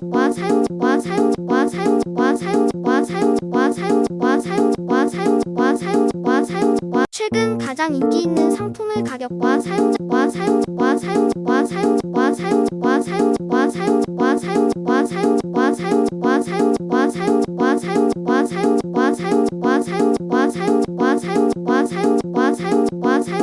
사용과 사용과 사용과 사용과 사용과 사용과 사용과 사용과 사용과 최근 가장 인기 있는 상품의 가격과 사용과 사용과 사용과 사용과 사용과 사용과 사용과 사용과 사용과 사용과 사용과